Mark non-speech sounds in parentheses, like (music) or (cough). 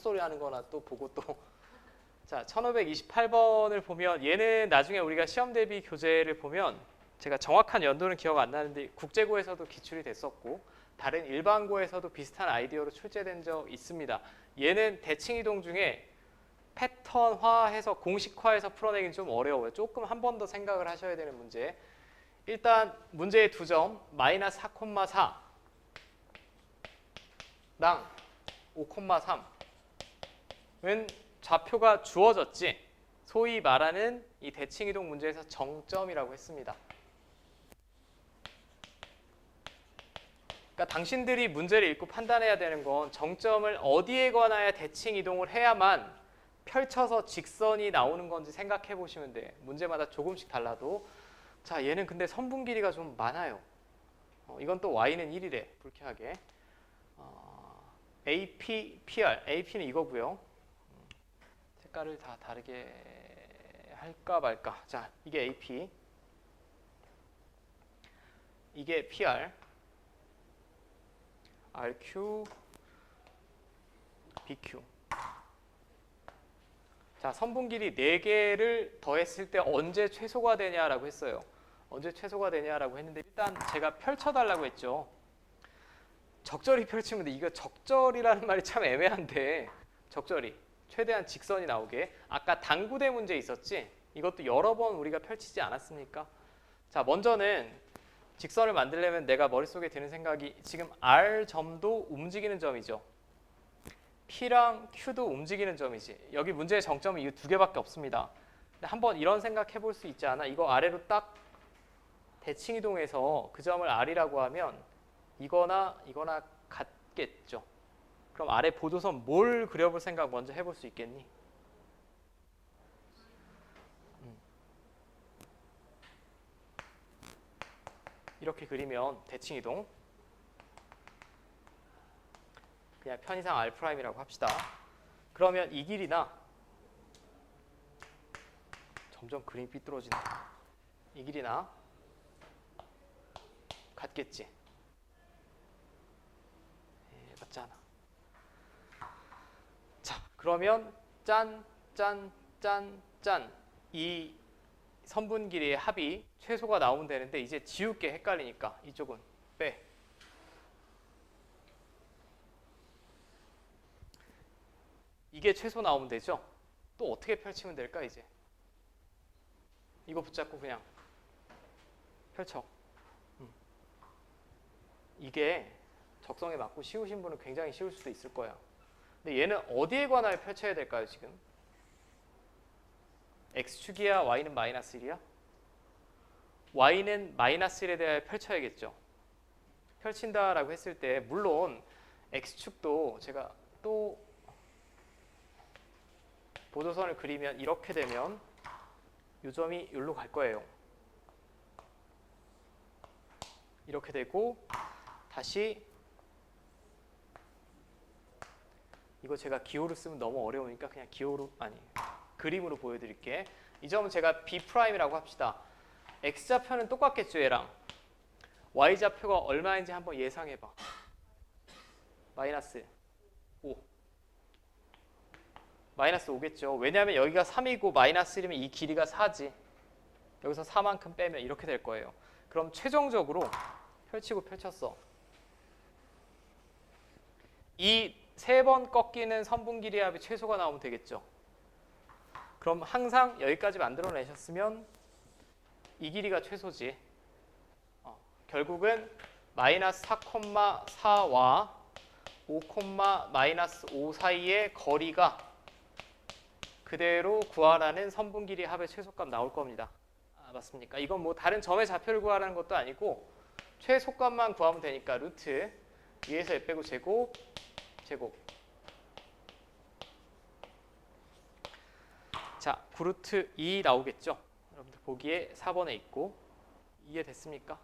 헛소리 하는 거나 또 보고 또 (laughs) 자, 1528번을 보면 얘는 나중에 우리가 시험 대비 교재를 보면 제가 정확한 연도는 기억 안 나는데 국제고에서도 기출이 됐었고 다른 일반고에서도 비슷한 아이디어로 출제된 적 있습니다. 얘는 대칭 이동 중에 패턴화해서 공식화해서 풀어내긴 좀 어려워요. 조금 한 번 더 생각을 하셔야 되는 문제. 일단 문제의 두 점 마이너스 4,4랑 5,3 은 좌표가 주어졌지. 소위 말하는 이 대칭 이동 문제에서 정점이라고 했습니다. 그러니까 당신들이 문제를 읽고 판단해야 되는 건 정점을 어디에 관하여 대칭 이동을 해야만 펼쳐서 직선이 나오는 건지 생각해 보시면 돼. 문제마다 조금씩 달라도 자 얘는 근데 선분 길이가 좀 많아요. 어, 이건 또 y는 1이래 불쾌하게. 어, AP, PR, AP는 이거고요. 음, 색깔을 다 다르게 할까 말까. 자 이게 AP, 이게 PR. RQ, BQ. 자, 선분 길이 4개를 더했을 때 언제 최소가 되냐라고 했어요. 언제 최소가 되냐라고 했는데 일단 제가 펼쳐달라고 했죠. 적절히 펼치면 돼. 이거 적절이라는 말이 참 애매한데 적절히 최대한 직선이 나오게 아까 당구대 문제 있었지? 이것도 여러 번 우리가 펼치지 않았습니까? 자, 먼저는 직선을 만들려면 내가 머릿속에 드는 생각이 지금 R 점도 움직이는 점이죠. P랑 Q도 움직이는 점이지. 여기 문제의 정점은 이두 개밖에 없습니다. 한번 이런 생각 해볼 수 있지 않아? 이거 아래로 딱 대칭 이동해서 그 점을 R이라고 하면 이거나 이거나 같겠죠. 그럼 아래 보조선 뭘 그려볼 생각 먼저 해볼 수 있겠니? 이렇게 그리면 대칭 이동 그냥 편의상 R'이라고 합시다. 그러면 이 길이나 점점 그림이 삐뚤어진다. 이 길이나 같겠지. 예, 같지 않아. 자, 그러면 짠, 짠, 짠, 짠. 이 선분 길이의 합이 최소가 나오면 되는데 이제 지울게 헷갈리니까 이쪽은 빼. 이게 최소 나오면 되죠? 또 어떻게 펼치면 될까 이제? 이거 붙잡고 그냥 펼쳐. 음. 이게 적성에 맞고 쉬우신 분은 굉장히 쉬울 수도 있을 거야. 근데 얘는 어디에 관하여 펼쳐야 될까요 지금? x축이야 y는 마이너스 1이야? y는 마이너스 1에 대하여 펼쳐야겠죠. 펼친다라고 했을 때 물론 x축도 제가 또 보조선을 그리면 이렇게 되면 이 점이 여기로 갈 거예요. 이렇게 되고 다시 이거 제가 기호로 쓰면 너무 어려우니까 그냥 기호로 아니 그림으로 보여드릴게. 이 점은 제가 B'이라고 합시다. X좌표는 똑같겠죠, 얘랑. Y좌표가 얼마인지 한번 예상해봐. 마이너스 5. 마이너스 5겠죠. 왜냐하면 여기가 3이고 마이너스 1이면 이 길이가 4지. 여기서 4만큼 빼면 이렇게 될 거예요. 그럼 최종적으로 펼치고 펼쳤어. 이 세 번 꺾이는 선분 길이 합이 최소가 나오면 되겠죠. 그럼 항상 여기까지 만들어내셨으면 이 길이가 최소지. 어, 결국은 마이너스 4,4와 5, 마이너스 5 사이의 거리가 그대로 구하라는 선분 길이 합의 최소값 나올 겁니다. 아, 맞습니까? 이건 뭐 다른 점의 좌표를 구하라는 것도 아니고 최소값만 구하면 되니까 루트 위에서 빼고 제곱 제곱 자, 구루트 2 나오겠죠? 여러분들 보기에 4번에 있고 이해됐습니까?